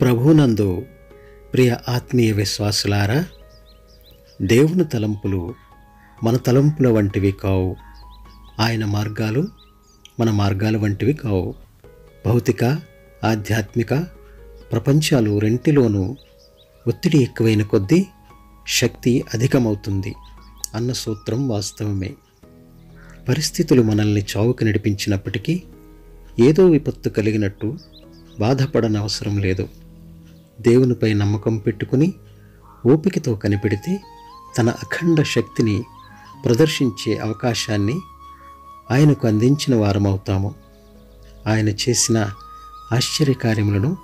ప్రభునందు ప్రియ ఆత్మీయ విశ్వాసులారా దేవుని తలంపులు మన తలంపుల వంటివి కావు. ఆయన మార్గాలు మన మార్గాల వంటివి కావు. భౌతిక ఆధ్యాత్మిక ప్రపంచాలు రెంటిలోనూ ఒత్తిడి ఎక్కువైన కొద్దీ శక్తి అధికమవుతుంది అన్న సూత్రం వాస్తవమే. పరిస్థితులు మనల్ని చావుకు నడిపించినప్పటికీ ఏదో విపత్తు కలిగినట్టు బాధపడనవసరం లేదు. దేవునిపై నమ్మకం పెట్టుకుని ఓపికతో కనిపెడితే తన అఖండ శక్తిని ప్రదర్శించే అవకాశాన్ని ఆయనకు అందించిన వారమవుతాము. ఆయన చేసిన ఆశ్చర్యకార్యములను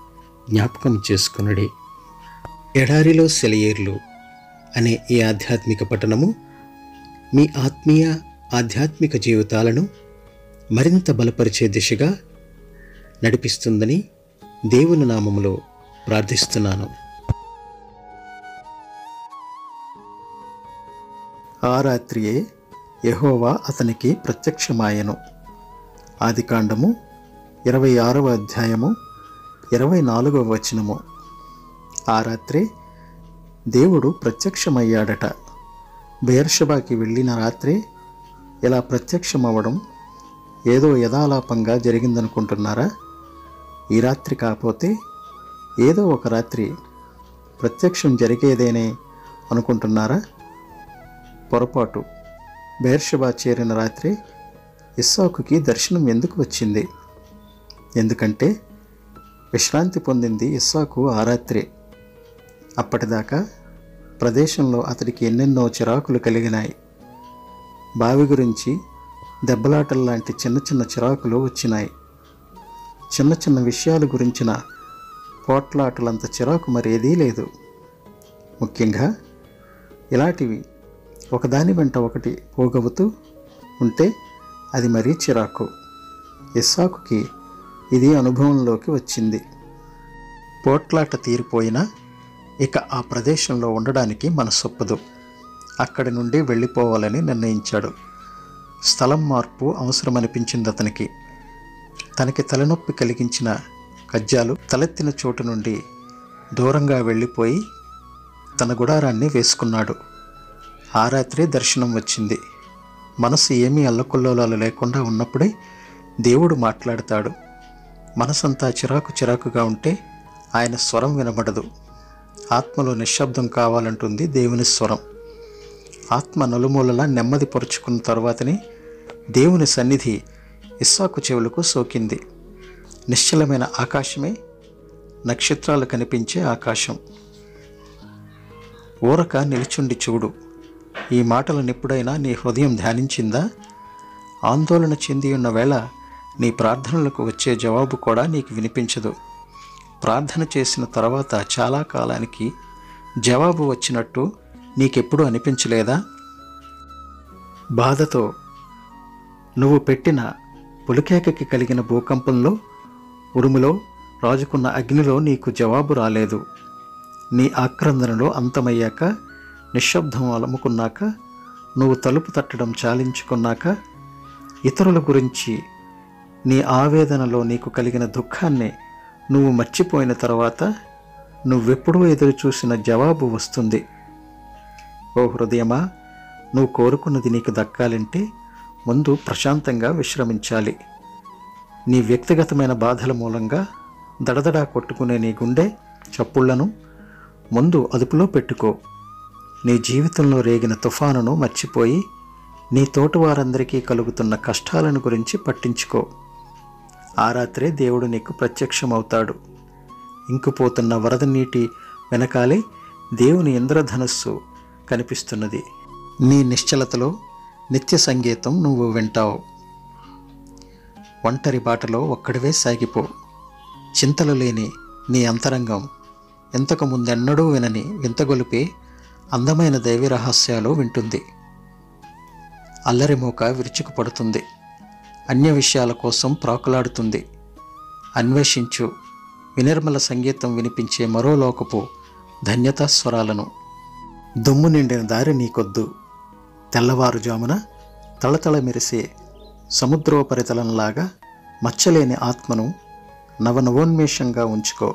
జ్ఞాపకం చేసుకునడి. ఎడారిలో సెలయేర్లు అనే ఈ ఆధ్యాత్మిక పఠనము మీ ఆత్మీయ ఆధ్యాత్మిక జీవితాలను మరింత బలపరిచే దిశగా నడిపిస్తుందని దేవుని నామములో ప్రార్థిస్తున్నాను. ఆ రాత్రియే యహోవా అతనికి ప్రత్యక్షమాయను. ఆదికాండము ఇరవై ఆరవ అధ్యాయము ఇరవై నాలుగవ వచనము. ఆ రాత్రి దేవుడు ప్రత్యక్షమయ్యాడట. బేర్షబాకి వెళ్ళిన రాత్రే ఇలా ప్రత్యక్షమవ్వడం ఏదో యథాలాపంగా జరిగిందనుకుంటున్నారా? ఈ రాత్రి కాకపోతే ఏదో ఒక రాత్రి ప్రత్యక్షం జరిగేదేనే అనుకుంటున్నారా? పొరపాటు. బేర్షబా చేరిన రాత్రి ఇస్సాకుకి దర్శనం ఎందుకు వచ్చింది? ఎందుకంటే విశ్రాంతి పొందింది ఇస్సాకు ఆ రాత్రే. అప్పటిదాకా ప్రదేశంలో అతడికి ఎన్నెన్నో చిరాకులు కలిగినాయి. బావి గురించి దెబ్బలాటల్లాంటి చిన్న చిన్న చిరాకులు వచ్చినాయి. చిన్న చిన్న విషయాల గురించిన పోట్లాటలంత చిరాకు మరేదీ లేదు. ముఖ్యంగా ఇలాంటివి ఒకదాని వెంట ఒకటి పోగవుతూ ఉంటే అది మరీ చిరాకు. ఇస్సాకుకి ఇది అనుభవంలోకి వచ్చింది. పోట్లాట తీరిపోయినా ఇక ఆ ప్రదేశంలో ఉండడానికి మనసొప్పదు. అక్కడి నుండి వెళ్ళిపోవాలని నిర్ణయించాడు. స్థలం మార్పు అవసరమనిపించింది అతనికి. తనకి తలనొప్పి కలిగించిన కజ్జాలు తలెత్తిన చోటు నుండి దూరంగా వెళ్ళిపోయి తన గుడారాన్ని వేసుకున్నాడు. ఆ రాత్రే దర్శనం వచ్చింది. మనసు ఏమీ అల్లకుల్లోలాలు లేకుండా ఉన్నప్పుడే దేవుడు మాట్లాడతాడు. మనసంతా చిరాకు చిరాకుగా ఉంటే ఆయన స్వరం వినబడదు. ఆత్మలో నిశ్శబ్దం కావాలంటుంది దేవుని స్వరం. ఆత్మ నలుమూలలా నెమ్మది పరుచుకున్న తర్వాతనే దేవుని సన్నిధి ఇస్సాకు చెవులకు సోకింది. నిశ్చలమైన ఆకాశమే నక్షత్రాలు కనిపించే ఆకాశం. ఊరక నిలిచుండి చూడు. ఈ మాటలను ఎప్పుడైనా నీ హృదయం ధ్యానించిందా? ఆందోళన చెంది ఉన్న వేళ నీ ప్రార్థనలకు వచ్చే జవాబు కూడా నీకు వినిపించదు. ప్రార్థన చేసిన తర్వాత చాలా కాలానికి జవాబు వచ్చినట్టు నీకెప్పుడు అనిపించలేదా? బాధతో నువ్వు పెట్టిన పులికేకకి కలిగిన భూకంపంలో ఉరుములో రాజుకున్న అగ్నిలో నీకు జవాబు రాలేదు. నీ ఆక్రందనలో అంతమయ్యాక నిశ్శబ్దం అలముకున్నాక నువ్వు తలుపు తట్టడం చాలించుకున్నాక ఇతరుల గురించి నీ ఆవేదనలో నీకు కలిగిన దుఃఖాన్ని నువ్వు మర్చిపోయిన తర్వాత నువ్వెప్పుడూ ఎదురు చూసిన జవాబు వస్తుంది. ఓ హృదయమా నువ్వు కోరుకున్నది నీకు దక్కాలంటే ముందు ప్రశాంతంగా విశ్రమించాలి. నీ వ్యక్తిగతమైన బాధల మూలంగా దడదడా కొట్టుకునే నీ గుండె చప్పుళ్ళను ముందు అదుపులో పెట్టుకో. నీ జీవితంలో రేగిన తుఫానును మర్చిపోయి నీ తోటివారందరికీ కలుగుతున్న కష్టాలను గురించి పట్టించుకో. ఆ రాత్రే దేవుడు నీకు ప్రత్యక్షమవుతాడు. ఇంకుపోతున్న వరద నీటి వెనకాలే దేవుని ఇంద్రధనస్సు కనిపిస్తున్నది. నీ నిశ్చలతలో నిత్య సంగీతం నువ్వు వింటావు. ఒంటరి బాటలో ఒక్కడివే సాగిపో. చింతలు లేని నీ అంతరంగం ఇంతకు ముందెన్నడూ వినని వింతగొలిపే అందమైన దైవ రహస్యాలు వింటుంది. అల్లరిమూక విరుచుకుపడుతుంది అన్య విషయాల కోసం ప్రాకులాడుతుంది. అన్వేషించు. వినిర్మల సంగీతం వినిపించే మరో లోకపు ధన్యతా స్వరాలను. దుమ్ము నిండిన దారి నీకొద్దు. తెల్లవారుజామున తళతళ మెరిసే సముద్రోపరితలంలాగా మచ్చలేని ఆత్మను నవనవోన్మేషంగా ఉంచుకో.